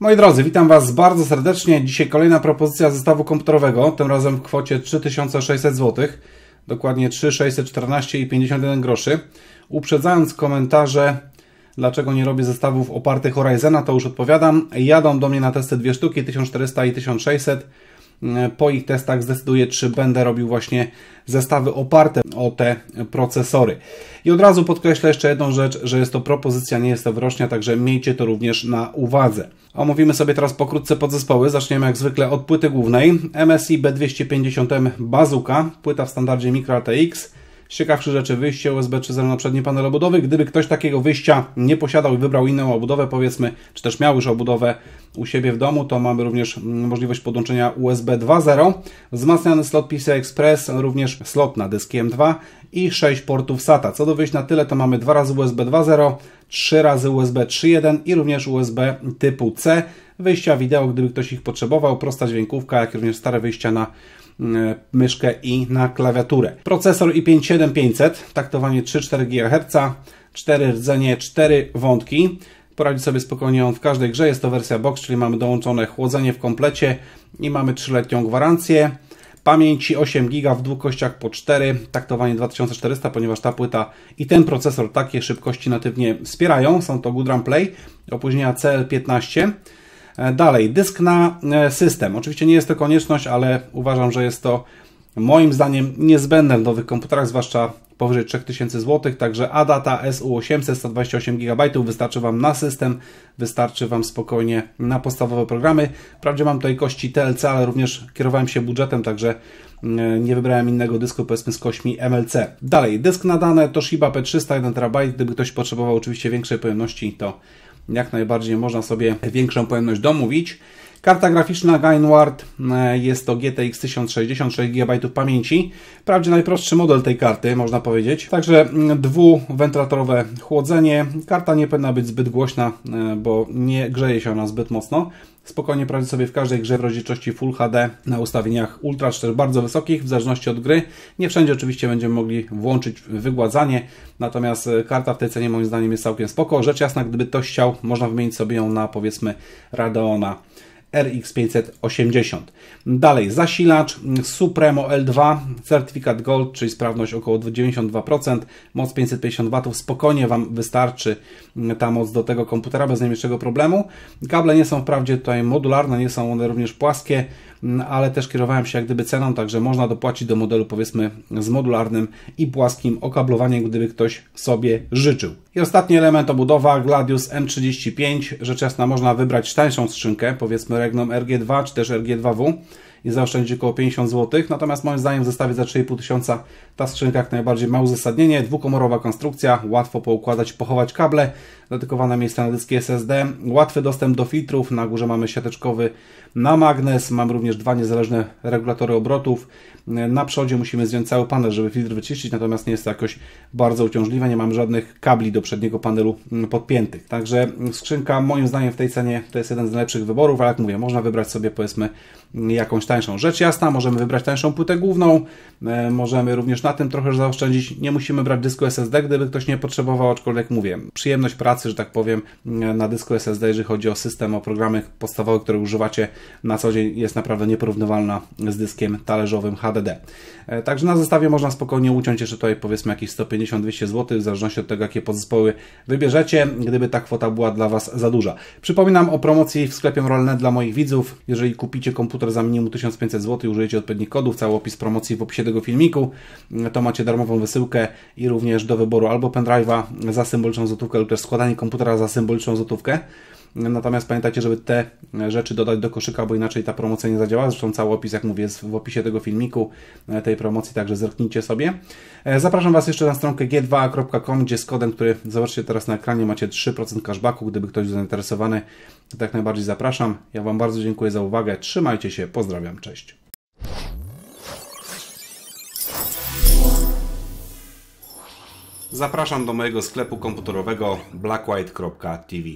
Moi drodzy, witam Was bardzo serdecznie. Dzisiaj kolejna propozycja zestawu komputerowego, tym razem w kwocie 3600 zł, dokładnie 3614 i 51 groszy. Uprzedzając komentarze, dlaczego nie robię zestawów opartych o Ryzena, to już odpowiadam. Jadą do mnie na testy dwie sztuki, 1400 i 1600 po ich testach zdecyduję, czy będę robił właśnie zestawy oparte o te procesory. I od razu podkreślę jeszcze jedną rzecz, że jest to propozycja, nie jest to wyrocznia, także miejcie to również na uwadze. Omówimy sobie teraz pokrótce podzespoły. Zaczniemy jak zwykle od płyty głównej. MSI B250M Bazooka, płyta w standardzie MicroATX z ciekawszych rzeczy wyjście USB 3.0 na przedni panel obudowy. Gdyby ktoś takiego wyjścia nie posiadał i wybrał inną obudowę, powiedzmy, czy też miał już obudowę u siebie w domu, to mamy również możliwość podłączenia USB 2.0, wzmacniany slot PCI Express, również slot na dysk M2 i 6 portów SATA. Co do wyjść na tyle, to mamy 2 razy USB 2.0, 3 razy USB 3.1 i również USB typu C. Wyjścia wideo, gdyby ktoś ich potrzebował, prosta dźwiękówka, jak również stare wyjścia na myszkę i na klawiaturę. Procesor i5 7500, taktowanie 3-4 GHz, 4 rdzenie, 4 wątki. Poradzi sobie spokojnie on w każdej grze. Jest to wersja box, czyli mamy dołączone chłodzenie w komplecie i mamy 3-letnią gwarancję. Pamięci 8 GB w dwóch kościach po 4, taktowanie 2400, ponieważ ta płyta i ten procesor takie szybkości natywnie wspierają. Są to Goodrun Play, opóźnienia CL15. E, dalej, dysk na e, system. Oczywiście nie jest to konieczność, ale uważam, że jest to moim zdaniem niezbędne w nowych komputerach, zwłaszcza powyżej 3000 zł, także ADATA SU800 128 GB wystarczy Wam na system, wystarczy Wam spokojnie na podstawowe programy. Wprawdzie mam tutaj kości TLC, ale również kierowałem się budżetem, także mm, nie wybrałem innego dysku, powiedzmy z kośćmi MLC. Dalej, dysk na dane Toshiba P300 1 TB, gdyby ktoś potrzebował oczywiście większej pojemności, to jak najbardziej można sobie większą pojemność domówić. Karta graficzna Gainward e, jest to GTX 1060, 6 GB pamięci. Wprawdzie najprostszy model tej karty, można powiedzieć. Także mm, dwuwentylatorowe chłodzenie. Karta nie powinna być zbyt głośna, e, bo nie grzeje się ona zbyt mocno. Spokojnie poradzi sobie w każdej grze w rozdzielczości Full HD na ustawieniach ultra czy też bardzo wysokich, w zależności od gry. Nie wszędzie oczywiście będziemy mogli włączyć wygładzanie, natomiast e, karta w tej cenie moim zdaniem jest całkiem spoko. Rzecz jasna, gdyby ktoś chciał, można wymienić sobie ją na powiedzmy Radeona RX 580. Dalej, zasilacz Supremo L2, certyfikat Gold, czyli sprawność około 92%, moc 550 W, spokojnie Wam wystarczy ta moc do tego komputera bez najmniejszego problemu. Kable nie są wprawdzie tutaj modularne, nie są one również płaskie, Mm, ale też kierowałem się jak gdyby ceną, także można dopłacić do modelu powiedzmy z modularnym i płaskim okablowaniem, gdyby ktoś sobie życzył. I ostatni element obudowa Gladius M35. Rzecz jasna można wybrać tańszą skrzynkę, powiedzmy Regnum RG2 czy też RG2W i zaoszczędzić około 50 zł. Natomiast moim zdaniem w zestawie za 3,5 tysiąca ta skrzynka jak najbardziej ma uzasadnienie. Dwukomorowa konstrukcja, łatwo poukładać, pochować kable, dedykowane miejsce na dyski SSD, łatwy dostęp do filtrów, na górze mamy siateczkowy na magnes, mam również dwa niezależne regulatory obrotów. Na przodzie musimy zdjąć cały panel, żeby filtr wyczyścić, natomiast nie jest to jakoś bardzo uciążliwe, nie mam żadnych kabli do przedniego panelu podpiętych. Także skrzynka moim zdaniem w tej cenie to jest jeden z najlepszych wyborów, ale jak mówię, można wybrać sobie powiedzmy jakąś tańszą. Rzecz jasna, możemy wybrać tańszą płytę główną, e, możemy również na tym trochę zaoszczędzić. Nie musimy brać dysku SSD, gdyby ktoś nie potrzebował, aczkolwiek mówię, przyjemność pracy, że tak powiem, na dysku SSD, jeżeli chodzi o system, o programy podstawowe, które używacie na co dzień, jest naprawdę nieporównywalna z dyskiem talerzowym HDD. E, także na zestawie można spokojnie uciąć jeszcze tutaj powiedzmy jakieś 150-200 zł, w zależności od tego, jakie podzespoły wybierzecie, gdyby ta kwota była dla Was za duża. Przypominam o promocji w sklepie Rollnet dla moich widzów. Jeżeli kupicie komputer za minimum 1500 zł użyjecie odpowiednich kodów, cały opis promocji w opisie tego filmiku, to macie darmową wysyłkę i również do wyboru albo pendrive'a za symboliczną złotówkę lub też składanie komputera za symboliczną złotówkę. Natomiast pamiętajcie, żeby te rzeczy dodać do koszyka, bo inaczej ta promocja nie zadziała. Zresztą cały opis, jak mówię, jest w opisie tego filmiku, e, tej promocji, także zerknijcie sobie. E, zapraszam Was jeszcze na stronkę g2.com, gdzie z kodem, który zobaczycie teraz na ekranie, macie 3% cashbacku. Gdyby ktoś był zainteresowany, to jak najbardziej zapraszam. Ja Wam bardzo dziękuję za uwagę. Trzymajcie się, pozdrawiam, cześć. Zapraszam do mojego sklepu komputerowego blackwhite.tv.